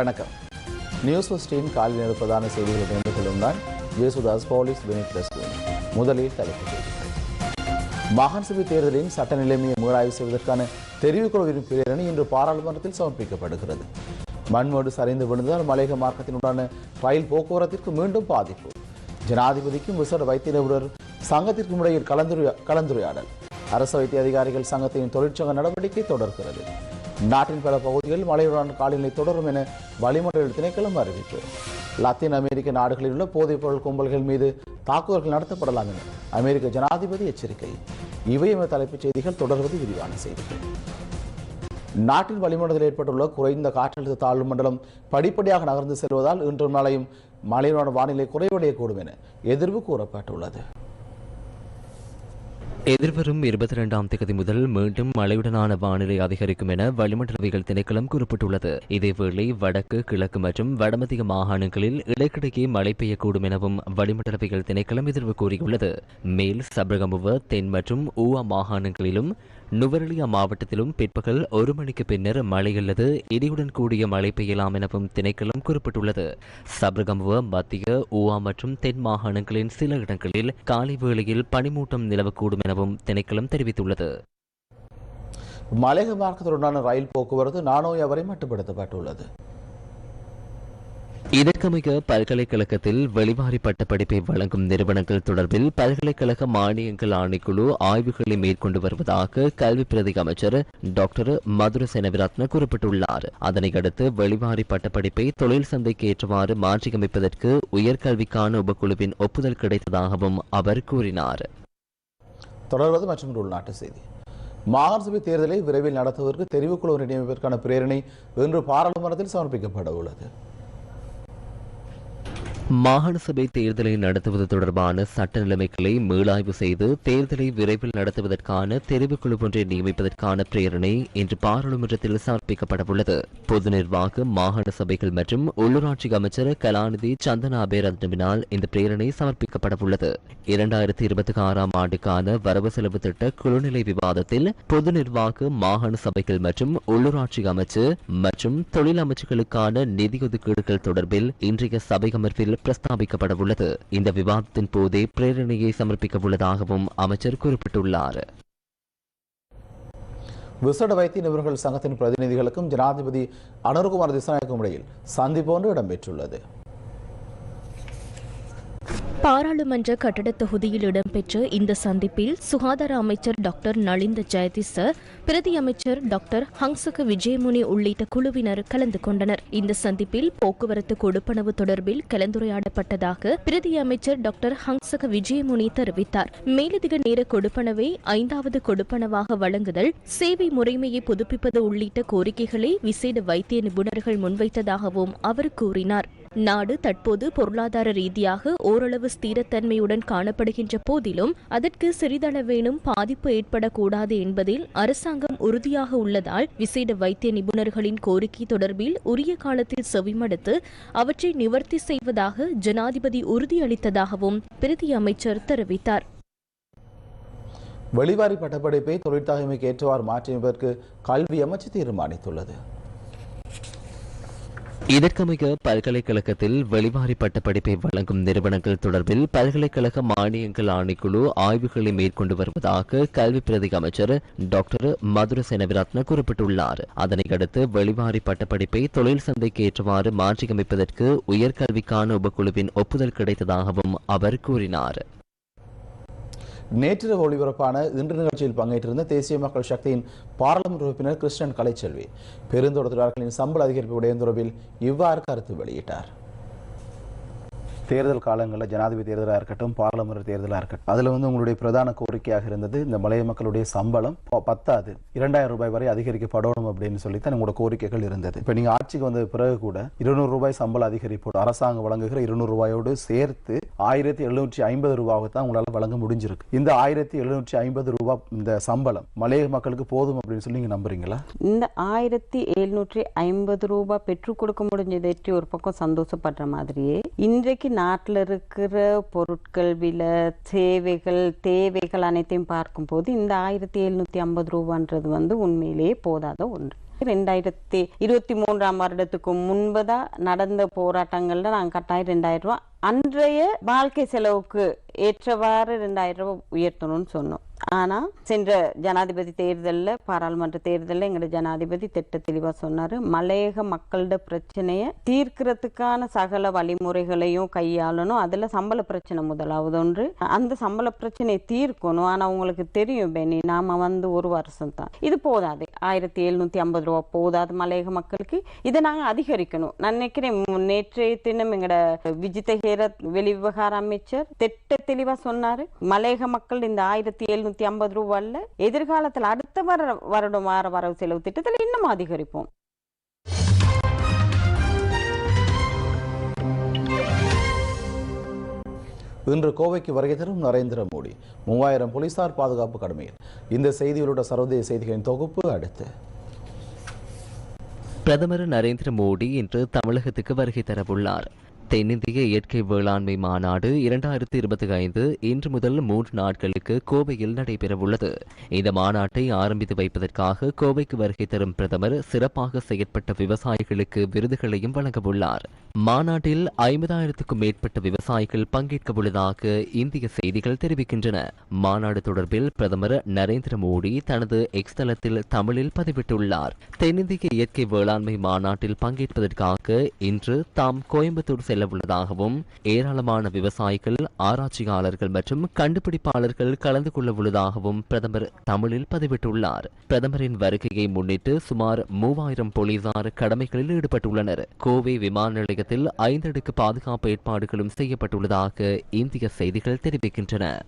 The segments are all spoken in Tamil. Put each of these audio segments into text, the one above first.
வணக்கம். நியூஸ் ஃபஸ்டின் காலை நேர செய்திகளை தெரிந்து கொள்ளும் நான் ஜேசுதாஸ் போலீஸ் பெனிட் முதலில் தலைப்பு மாகாண சபை தேர்தலின் சட்ட நிலைமையை மீளாய்வு செய்வதற்கான தெரிவுக்குழுவின் பிரேரணை இன்று பாராளுமன்றத்தில் சமர்ப்பிக்கப்படுகிறது. மண்மோடு சரிந்து விழுந்ததால் மலையக மார்க்கத்தினுடான ரயில் போக்குவரத்திற்கு மீண்டும் பாதிப்பு. ஜனாதிபதிக்கும் விசேட வைத்திய நிபுணர் சங்கத்திற்கும் இடையில் கலந்துரையா கலந்துரையாடல். அரசு வைத்திய அதிகாரிகள் சங்கத்தின் தொழிற்சங்க நடவடிக்கை தொடர்கிறது. நாட்டின் பல பகுதிகளில் மழையுடன் காலநிலை தொடரும் என வளிமண்டல திணைக்களம் அறிவிப்பு. லத்தீன் அமெரிக்க நாடுகளில் உள்ள போதைப் பொருள் கும்பல்கள் மீது தாக்குதல்கள் நடத்தப்படலாம் என அமெரிக்க ஜனாதிபதி எச்சரிக்கை. இவையம தலைப்புச் செய்திகள். தொடர்வது விரிவான செய்திகள். நாட்டின் வளிமண்டலத்தில் ஏற்பட்டுள்ள குறைந்த காற்றழுத்த தாழ்வு மண்டலம் படிப்படியாக நகர்ந்து செல்வதால் இன்று நாளையும் மழையுடன் வானிலை குறைவடையக்கூடும் என எதிர்வு கூறப்பட்டுள்ளது. எதிர்வரும் இருபத்தி இரண்டாம் தேதி முதல் மீண்டும் மழையுடனான வானிலை அதிகரிக்கும் என வளிமண்டலவியல் திணைக்களம் குறிப்பிட்டுள்ளது. இதேவேளை வடக்கு கிழக்கு மற்றும் வடமத்திய மாகாணங்களில் இடைக்கிடையே மழை பெய்யக்கூடும் எனவும் வளிமண்டலவியல் திணைக்களம் எதிர்வு கூறியுள்ளது. மேல் சபரகமுவ தென் மற்றும் ஊவா மாகாணங்களிலும் நுவரெலியா மாவட்டத்திலும் பிற்பகல் ஒரு மணிக்கு பின்னர் மழை அல்லது இடியுடன் கூடிய மழை பெய்யலாம் எனவும் திணைக்களம் குறிப்பிட்டுள்ளது. சபரகமுவ மத்திய ஊவா மற்றும் தென் மாகாணங்களின் சில இடங்களில் காலை வேளையில் பனிமூட்டம் நிலவக்கூடும் எனவும் திணைக்களம் தெரிவித்துள்ளது. மலையக மார்க்கத்துடனான ரயில் போக்குவரத்து நானோயா வரை மட்டுப்படுத்தப்பட்டுள்ளது. இதற்கமைய பல்கலைக்கழகத்தில் வெளிவாரி பட்ட படிப்பை வழங்கும் நிறுவனங்கள் தொடர்பில் பல்கலைக்கழக மானியங்கள் ஆணைக்குழு ஆய்வுகளை மேற்கொண்டு வருவதாக கல்வி பிரதி அமைச்சர் டாக்டர் மதுர செனவிரத்ன குறிப்பிட்டுள்ளார். அதனை அடுத்து வெளிவாரி பட்டப்படிப்பை தொழில் சந்தைக்கு ஏற்றவாறு மாற்றியமைப்பதற்கு உயர்கல்விக்கான உபக்குழுவின் ஒப்புதல் கிடைத்ததாகவும் அவர் கூறினார். தொடர்வது மற்றும் உள்நாட்டு செய்தி. மாகாண சபை தேர்தலை விரைவில் நடத்துவதற்கு தெரிவுக்குழு நியமிப்பதற்கான பிரேரணை இன்று பாராளுமன்றத்தில் சமர்ப்பிக்கப்பட உள்ளது. மாகாண சபை தேர்தலை நடத்துவது தொடர்பான சட்ட நிலைமைகளை மீளாய்வு செய்து தேர்தலை விரைவில் நடத்துவதற்கான தெரிவுக்குழு ஒன்றை நியமிப்பதற்கான பிரேரணை இன்று பாராளுமன்றத்தில் சமர்ப்பிக்கப்படவுள்ளது. பொது நிர்வாக மாகாண சபைகள் மற்றும் உள்ளூராட்சி அமைச்சர் கலாநிதி சந்தனா அபேரத்னவினால் இந்த பிரேரணை சமர்ப்பிக்கப்படவுள்ளது. இரண்டாயிரத்தி இருபத்தி ஆறாம் ஆண்டுக்கான வரவு செலவு திட்ட குழுநிலை விவாதத்தில் பொது நிர்வாக மாகாண சபைகள் மற்றும் உள்ளூராட்சி அமைச்சு மற்றும் தொழில் அமைச்சுகளுக்கான நிதி ஒதுக்கீடுகள் தொடர்பில் இன்றைய சபை அமர்வில் பிரஸ்தாபிக்கப்பட உள்ளது இந்த விவாதத்தின் போதே பிரேரணையை சமர்ப்பிக்க உள்ளதாகவும் அமைச்சர் குறிப்பிட்டுள்ளார். விசேட வைத்திய நிபுணர்கள் சங்கத்தின் பிரதிநிதிகளுக்கும் ஜனாதிபதி அனுர்குமார் திசாநாயக்கும் இடையில் சந்திப்பு ஒன்று இடம்பெற்றுள்ளது. பாராளுமன்ற கட்டட தொகுதியில் இடம்பெற்ற இந்த சந்திப்பில் சுகாதார அமைச்சர் டாக்டர் நளிந்த ஜெயதிச பிரதி அமைச்சர் டாக்டர் ஹங்சக விஜயமுனி உள்ளிட்ட குழுவினர் கலந்து கொண்டனர். இந்த சந்திப்பில் போக்குவரத்து கொடுப்பனவு தொடர்பில் கலந்துரையாடப்பட்டதாக பிரதி அமைச்சர் டாக்டர் ஹங்சக விஜயமுனி தெரிவித்தார். மேலதிக நேர கொடுப்பனவை ஐந்தாவது கொடுப்பனவாக வழங்குதல் சேவை முறைமையை புதுப்பிப்பது உள்ளிட்ட கோரிக்கைகளை விசேட வைத்திய நிபுணர்கள் முன்வைத்ததாகவும் அவர் கூறினார். நாடு தற்போது பொருளாதார ரீதியாக ஓரளவு ஸ்திரத்தன்மையுடன் காணப்படுகின்ற போதிலும் அதற்கு சிறிதளவேனும் பாதிப்பு ஏற்படக்கூடாது என்பதில் அரசாங்கம் உறுதியாக உள்ளதால் விசேட வைத்திய நிபுணர்களின் கோரிக்கை தொடர்பில் உரிய காலத்தில் செவிமடுத்து அவற்றை நிவர்த்தி செய்வதாக ஜனாதிபதி உறுதியளித்ததாகவும் பிரதி அமைச்சர் தெரிவித்தார். வெளிவாரி பட்டப்படிப்பை தொழிற்தகைமைக்கு ஏற்றவாறு மாற்றியமைப்பதற்கு கல்வி அமைச்சு தீர்மானித்துள்ளது. இதற்கமைய பல்கலைக்கழகத்தில் வெளிவாரி பட்டப்படிப்பை வழங்கும் நிறுவனங்கள் தொடர்பில் பல்கலைக்கழக மானியங்கள் ஆணைக்குழு ஆய்வுகளை மேற்கொண்டு வருவதாக கல்வி பிரதி அமைச்சர் டாக்டர் மதுர செனவிரத்ன குறிப்பிட்டுள்ளார். அதனை அடுத்து வெளிவாரி பட்டப்படிப்பை தொழில் சந்தைக்கு ஏற்றவாறு மாற்றியமைப்பதற்கு உயர்கல்விக்கான உபக்குழுவின் ஒப்புதல் கிடைத்ததாகவும் அவர் கூறினார். நேற்றிரவு ஒளிபரப்பான இன்று நிகழ்ச்சியில் பங்கேற்றிருந்த தேசிய மக்கள் சக்தியின் பாராளுமன்ற உறுப்பினர் கிருஷ்ணன் கலைச்செல்வி. பெருந்தொடர்பாளர்களின் சம்பள அதிகரிப்பு விடயம் தொடர்பில் இவ்வாறு கருத்து வெளியிட்டார். தேர்தல் காலங்களில் ஜனாதிபதி தேர்தலாக இருக்கட்டும் பாராளுமன்ற தேர்தலாக இருக்கட்டும் அதில் வந்து உங்களுடைய பிரதான கோரிக்கையாக இருந்தது இந்த மலைய மக்களுடைய சம்பளம் பத்தாது. இரண்டாயிரம் ரூபாய் வரை அதிகரிக்கப்படணும் அப்படின்னு சொல்லி தான் உங்களோட கோரிக்கைகள் இருந்தது. இப்போ நீங்கள் ஆட்சிக்கு வந்த பிறகு கூட இருநூறு ரூபாய் சம்பள அதிகரிப்போடு அரசாங்கம் வழங்குகிற இருநூறு ரூபாயோடு சேர்த்து ஆயிரத்தி எழுநூற்றி ஐம்பது ரூபாவை தான் உங்களால் வழங்க முடிஞ்சிருக்கு. இந்த ஆயிரத்தி எழுநூற்றி ஐம்பது ரூபாய் இந்த சம்பளம் மலைய மக்களுக்கு போதும் அப்படின்னு சொல்லி நீங்கள் நம்புறீங்களா? இந்த ஆயிரத்தி எழுநூற்றி ஐம்பது ரூபாய் பெற்றுக் கொடுக்க முடிஞ்சதை ஒரு பக்கம் சந்தோஷப்படுற மாதிரியே இன்றைக்கு நாட்டில் இருக்கிற பொருட்கள் விலை சேவைகள் தேவைகள் அனைத்தையும் பார்க்கும்போது இந்த ஆயிரத்தி எழுநூற்றி ஐம்பது ரூபான்றது வந்து உண்மையிலேயே போதாத ஒன்று. ரெண்டாயிரத்தி இருபத்தி மூன்றாம் வருடத்துக்கு முன்பதா நடந்த போராட்டங்கள்ல நாங்கள் கட்டாயம் ரெண்டாயிரம் ரூபா அன்றைய வாழ்க்கை செலவுக்கு ஏற்றவாறு ரெண்டாயிரம் ரூபா உயர்த்தணும்னு சொன்னோம். ஆனா சென்ற ஜனாதிபதி தேர்தலில் பாராளுமன்ற தேர்தலில் எங்களோட ஜனாதிபதி திட்ட தெளிவா சொன்னாரு. மலையக மக்களோட பிரச்சனையை தீர்க்கிறதுக்கான சகல வழிமுறைகளையும் கையாளணும். அதுல சம்பள பிரச்சனை முதலாவது ஒன்று. அந்த சம்பள பிரச்சனையை தீர்க்கணும். ஆனா உங்களுக்கு தெரியும் பெனி நாம வந்து ஒரு வருஷம் தான் இது போதாது. ஆயிரத்தி எழுநூத்தி ஐம்பது ரூபா போதாது மலையக மக்களுக்கு. இதை நாங்க அதிகரிக்கணும். நான் நினைக்கிறேன் நேற்றைய தினம் எங்களோட விஜித ஹேரத் வெளிவிவகார அமைச்சர் திட்ட தெளிவா சொன்னாரு. மலையக மக்கள் இந்த ஆயிரத்தி எழுநூத்தி ஐம்பது ரூபாய்ல எதிர்காலத்துல அடுத்த வர வருடம் வார வரவு செலவு திட்டத்துல இன்னும் அதிகரிப்போம். இன்று கோவைக்கு வருகை தரும் நரேந்திர மோடி. மூவாயிரம் போலீசார் பாதுகாப்பு கடமையில். இந்த செய்திகளோட சர்வதேச செய்திகளின் தொகுப்பு அடுத்து. பிரதமர் நரேந்திர மோடி இன்று தமிழகத்துக்கு வருகை தரவுள்ளார். தென்னிந்திய இயற்கை வேளாண்மை மாநாடு இரண்டாயிரத்தி இருபத்தி ஐந்து இன்று முதல் மூன்று நாட்களுக்கு கோவையில் நடைபெறவுள்ளது. இந்த மாநாட்டை ஆரம்பித்து வைப்பதற்காக கோவைக்கு வருகை தரும் பிரதமர் சிறப்பாக செயற்பட்ட விவசாயிகளுக்கு விருதுகளையும் வழங்கவுள்ளார். மாநாட்டில் ஐம்பதாயிரத்துக்கும் மேற்பட்ட விவசாயிகள் பங்கேற்க உள்ளதாக இந்திய செய்திகள் தெரிவிக்கின்றன. மாநாடு தொடர்பில் பிரதமர் நரேந்திர மோடி தனது எக்ஸ் தளத்தில் தமிழில் பதிவிட்டுள்ளார். தென்னிந்திய இயற்கை வேளாண்மை மாநாட்டில் பங்கேற்பதற்காக இன்று தாம் கோயம்புத்தூர் செல்ல உள்ளதாகவும் ஏராளமான விவசாயிகள் ஆராய்ச்சியாளர்கள் மற்றும் கண்டுபிடிப்பாளர்கள் கலந்து கொள்ள உள்ளதாகவும் பிரதமர் தமிழில் பதிவிட்டுள்ளார். பிரதமரின் வருகையை முன்னிட்டு சுமார் மூவாயிரம் போலீசார் கடமைகளில் ஈடுபட்டுள்ளனர். கோவை விமான நிலையத்தில் ஐந்தடுக்கு பாதுகாப்பு ஏற்பாடுகளும் செய்யப்பட்டுள்ளதாக இந்திய செய்திகள் தெரிவிக்கின்றன.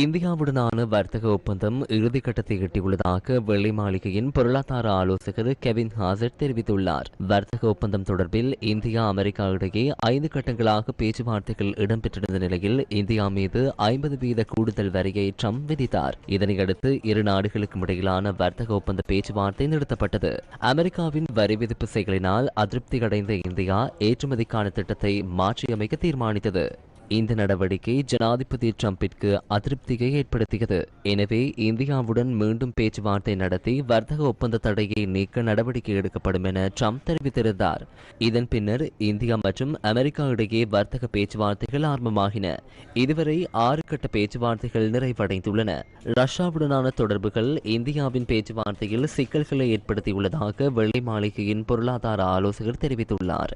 இந்தியாவுடனான வர்த்தக ஒப்பந்தம் இறுதிக்கட்டத்தை எட்டியுள்ளதாக வெள்ளை மாளிகையின் பொருளாதார ஆலோசகர் கெவின் ஹாசட் தெரிவித்துள்ளார். வர்த்தக ஒப்பந்தம் தொடர்பில் இந்தியா அமெரிக்கா இடையே ஐந்து கட்டங்களாக பேச்சுவார்த்தைகள் இடம்பெற்றிருந்த நிலையில் இந்தியா மீது ஐம்பது வீத கூடுதல் வரியை ட்ரம்ப் விதித்தார். இதனையடுத்து இரு நாடுகளுக்கும் இடையிலான வர்த்தக ஒப்பந்த பேச்சுவார்த்தை நிறுத்தப்பட்டது. அமெரிக்காவின் வரி விதிப்பு செயலினால் அதிருப்தி அடைந்த இந்தியா ஏற்றுமதிக்கான திட்டத்தை மாற்றியமைக்க தீர்மானித்தது. இந்த நடவடிக்கை ஜனாதிபதி ட்ரம்பிற்கு அதிருப்தியை ஏற்படுத்தியது. எனவே இந்தியாவுடன் மீண்டும் பேச்சுவார்த்தை நடத்தி வர்த்தக ஒப்பந்த தடையை நீக்க நடவடிக்கை எடுக்கப்படும் என ட்ரம்ப் தெரிவித்திருந்தார். இதன் பின்னர் இந்தியா மற்றும் அமெரிக்கா இடையே வர்த்தக பேச்சுவார்த்தைகள் ஆரம்பமாகின. இதுவரை ஆறு கட்ட பேச்சுவார்த்தைகள் நிறைவடைந்துள்ளன. ரஷ்யாவுடனான தொடர்புகள் இந்தியாவின் பேச்சுவார்த்தையில் சிக்கல்களை ஏற்படுத்தியுள்ளதாக வெள்ளை மாளிகையின் பொருளாதார ஆலோசகர் தெரிவித்துள்ளார்.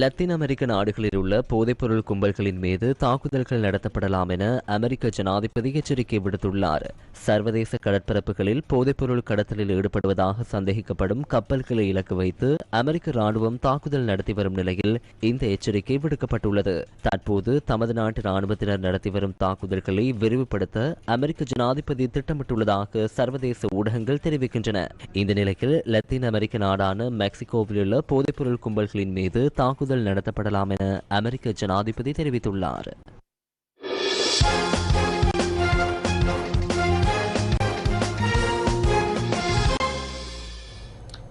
லத்தீன் அமெரிக்க நாடுகளில் உள்ள போதைப்பொருள் கும்பல்களின் மீது தாக்குதல்கள் நடத்தப்படலாம் என அமெரிக்க ஜனாதிபதி எச்சரிக்கை விடுத்துள்ளார். சர்வதேச கடற்பரப்புகளில் போதைப்பொருள் கடத்தலில் ஈடுபடுவதாக சந்தேகிக்கப்படும் கப்பல்களை இலக்கு வைத்து அமெரிக்க ராணுவம் தாக்குதல் நடத்தி வரும் நிலையில் இந்த எச்சரிக்கை விடுக்கப்பட்டுள்ளது. தற்போது தமது நாட்டு ராணுவத்தினர் நடத்தி வரும் தாக்குதல்களை விரிவுபடுத்த அமெரிக்க ஜனாதிபதி திட்டமிட்டுள்ளதாக சர்வதேச ஊடகங்கள் தெரிவிக்கின்றன. இந்த நிலையில் லத்தீன் அமெரிக்க நாடான மெக்சிகோவில் உள்ள போதைப்பொருள் கும்பல்களின் மீது தாக்குதல் நடத்தப்படலாம் என அமெரிக்க ஜனாதிபதி தெரிவித்துள்ளார்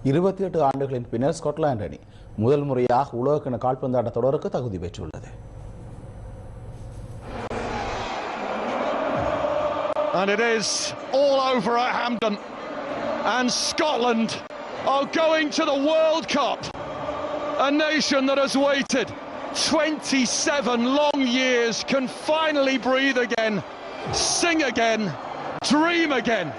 இருபத்தி எட்டு ஆண்டுகளின் பின்னர் ஸ்காட்லாந்து அணி முதல் முறையாக உலகக்கிண கால்பந்தாட்ட தொடருக்கு தகுதி பெற்றுள்ளது And it is all over at Hampden. And Scotland are going to the World Cup. A nation that has waited 27 long years can finally breathe again, sing again, dream again.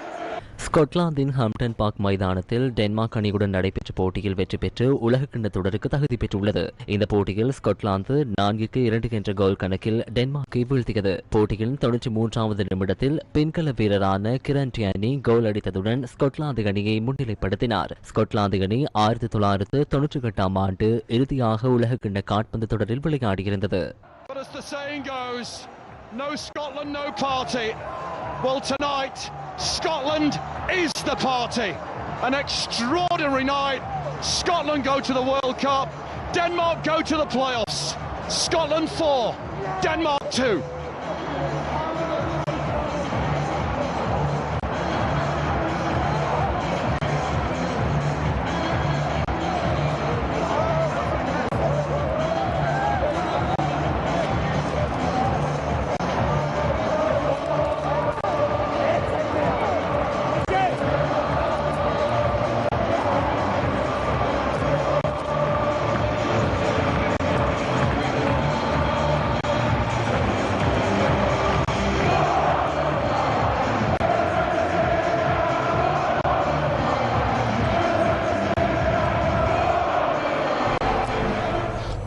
ஸ்கொட்லாந்தின் ஹாம்டன் பார்க் மைதானத்தில் டென்மார்க் அணியுடன் நடைபெற்ற போட்டியில் வெற்றி பெற்று உலகக்கிண்ண தொடருக்கு தகுதி பெற்றுள்ளது. இந்த போட்டியில் ஸ்கொட்லாந்து நான்குக்கு இரண்டு என்ற கோல் கணக்கில் டென்மார்க்கை வீழ்த்தியது. போட்டியில் தொன்னூற்றி மூன்றாவது நிமிடத்தில் பின்கல வீரரான கிரண் டியானி கோல் அடித்ததுடன் ஸ்கொட்லாந்து அணியை முன்னிலைப்படுத்தினார். ஸ்கொட்லாந்து அணி ஆயிரத்தி தொள்ளாயிரத்து தொன்னூற்றி எட்டாம் ஆண்டு இறுதியாக உலகக்கிண்ண காட்பந்து தொடரில் விளையாடியிருந்தது. No Scotland, no party. Well, tonight, Scotland is the party. An extraordinary night. Scotland go to the World Cup. Denmark go to the playoffs. Scotland 4, Denmark 2.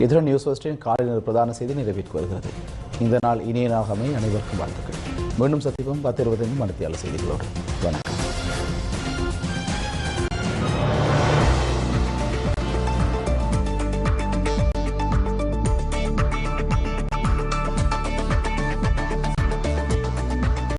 இத்துடன் நியூஸ் ஃபர்ஸ்டின் காலையில் பிரதான செய்தி நிறைவேற்றி வருகிறது. இந்த நாள் இனிய நாகமை அனைவருக்கும் வாழ்த்துக்கள். மீண்டும் சத்தியம் பத்து இருபத்தைந்து மணித்தியால செய்திகளோடு.